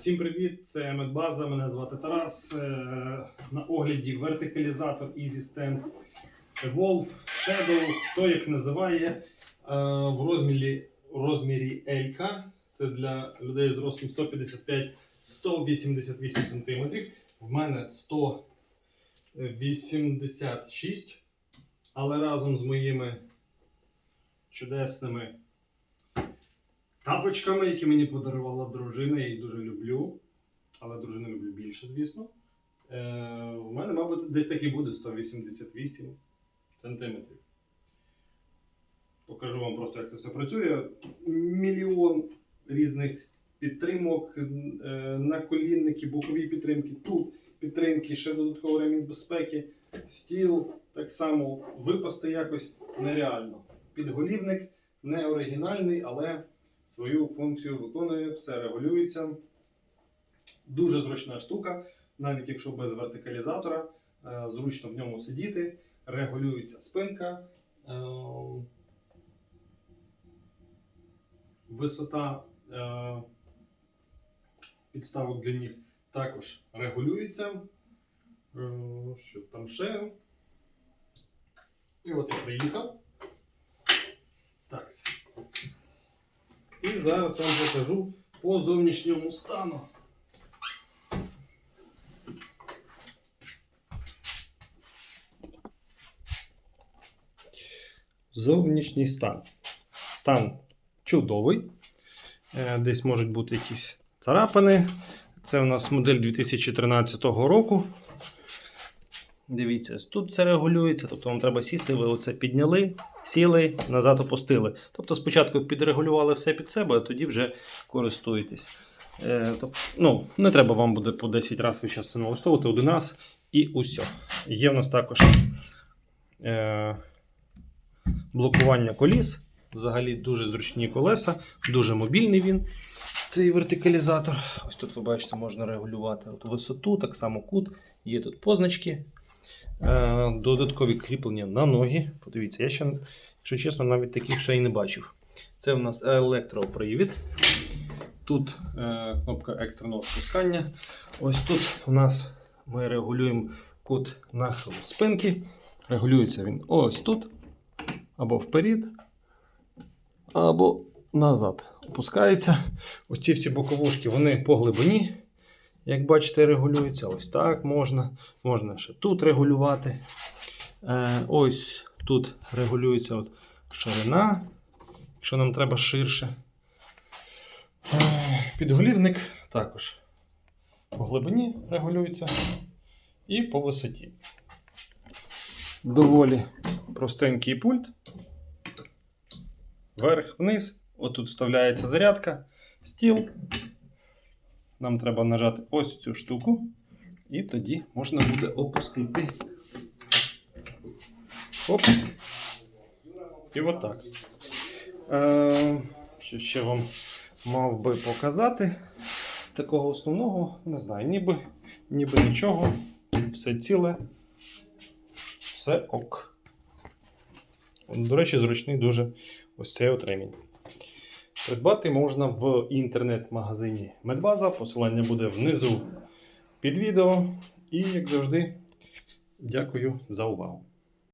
Всім привіт! Це Медбаза. Мене звати Тарас. Е, На огляді вертикалізатор Easy Stand Evolve Shadow, хто як називає е, в розмірі, розмірі LK. Це для людей з ростом 155-188 см. В мене 186, але разом з моїми чудесними тапочками, які мені подарувала дружина, я їх дуже люблю. Але дружину люблю більше, звісно. Е, у мене, мабуть, десь таки буде 188 сантиметрів. Покажу вам просто, як це все працює. Мільйон різних підтримок, е, наколінники, бокові підтримки, тут підтримки, ще додатковий ремінь безпеки, стіл так само випасти якось нереально. Підголівник не оригінальний, але свою функцію виконує, все регулюється. Дуже зручна штука, навіть якщо без вертикалізатора, е, зручно в ньому сидіти, регулюється спинка. е, Висота е, підставок для ніг також регулюється. Що там ще? І от я приїхав. Так. І зараз вам покажу по зовнішньому стану. Зовнішній стан. Стан чудовий. Е, Десь можуть бути якісь царапини. Це у нас модель 2013 року. Дивіться, тут це регулюється, тобто вам треба сісти, ви оце підняли, сіли, назад опустили. Тобто спочатку підрегулювали все під себе, а тоді вже користуєтесь. Е, тобто, ну, не треба вам буде по 10 разів ви це налаштовувати один раз і усе. Є в нас також е, блокування коліс. Взагалі дуже зручні колеса, дуже мобільний він. Цей вертикалізатор. Ось тут ви бачите, можна регулювати от висоту, так само кут. Є тут позначки. Е, Додаткові кріплення на ноги. Подивіться, я ще, якщо чесно, навіть таких ще й не бачив. Це у нас електропривід. Тут е, кнопка екстреного спускання. Ось тут у нас ми регулюємо кут нахилу спинки. Регулюється він ось тут, або вперед, або назад. Опускається. Ось ці всі боковушки вони по глибині. Як бачите, регулюються. Ось так можна. Можна ще тут регулювати. Е, ось тут регулюється от ширина, якщо нам треба ширше. Е, підголівник також по глибині регулюється і по висоті. Доволі простенький пульт. Вверх-вниз. Отут вставляється зарядка, стіл. Нам треба нажати ось цю штуку, і тоді можна буде опустити. Оп. І отак. Е, що ще вам мав би показати з такого основного, не знаю, ніби, ніби нічого, все ціле, все ок. До речі, зручний дуже ось цей от ремінь. Придбати можна в інтернет-магазині Медбаза. Посилання буде внизу під відео. І, як завжди, дякую за увагу.